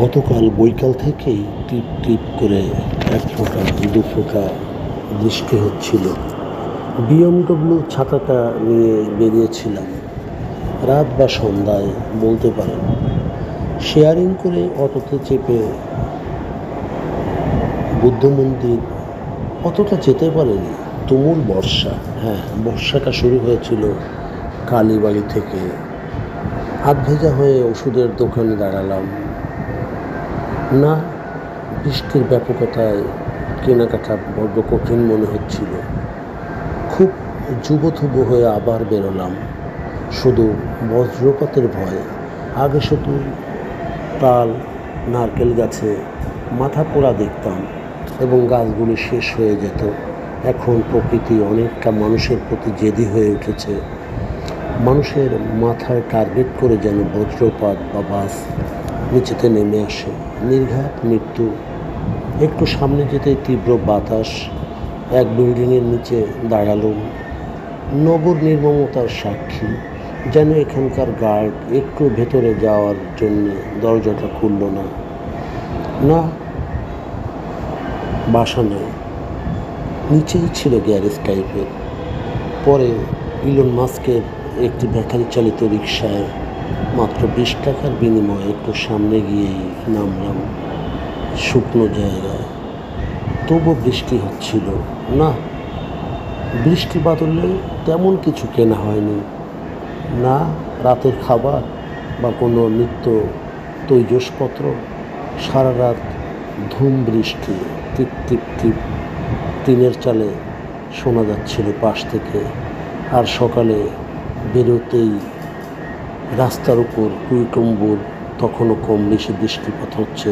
গতকাল বৈকাল থেকেই টিপ টিপ করে এক ফোঁটা, দু ফোঁটা বৃষ্টি হচ্ছিল। বিএমডব্লিউ ছাতাটা নিয়ে বেরিয়েছিলাম। রাত বা সন্ধ্যায় বলতে পারেন। শেয়ারিং করে অটোতে চেপে বুদ্ধ মন্দির অতটা যেতে পারেনি। তুমুল বর্ষা। হ্যাঁ বর্ষাটা শুরু হয়েছিল কালীবাড়ি থেকে। হাত ভেজা হয়ে ওষুধের দোকানে দাঁড়ালাম। না, বৃষ্টির ব্যাপকতায় কেনাকাটা বড্ড কঠিন মনে হচ্ছিল। খুব যুবথুব হয়ে আবার বেরোলাম। শুধু বজ্রপাতের ভয়। আগে শুধু তাল, নারকেল গাছে মাথা পোড়া দেখতাম এবং গাছগুলি শেষ হয়ে যেত। এখন প্রকৃতি অনেকটা মানুষের প্রতি জেদি হয়ে উঠেছে। মানুষের মাথায় টার্গেট করে যেন বজ্রপাত বা বাস নিচেতে নেমে আসে। নির্ঘাত মৃত্যু। একটু সামনে যেতে তীব্র বাতাস। এক বিল্ডিংয়ের নিচে দাঁড়াল। নগর নির্মমতার সাক্ষী। যেন এখানকার গার্ড একটু ভেতরে যাওয়ার জন্য দরজাটা খুলল না। না, বাসা নেই। নিচেই ছিল গ্যারেজ টাইপের। পরে ইলন মাস্কের একটি ব্যাটারি চালিত রিক্সায় মাত্র বিশ টাকার বিনিময়ে একটু সামনে গিয়েই নামলাম শুকনো জায়গায়। তবু বৃষ্টি হচ্ছিল। না, বৃষ্টি বাদলে তেমন কিছু কেনা হয়নি। না, রাতের খাবার বা কোনো নিত্য তৈজসপত্র সারা রাত ধুম বৃষ্টি টিপ টিপ টিপ টিনের চালে শোনা যাচ্ছিল পাশ থেকে। আর সকালে বেরোতেই রাস্তার উপর টুইটম্বুর তখনও কম বেশি বৃষ্টিপাত হচ্ছে।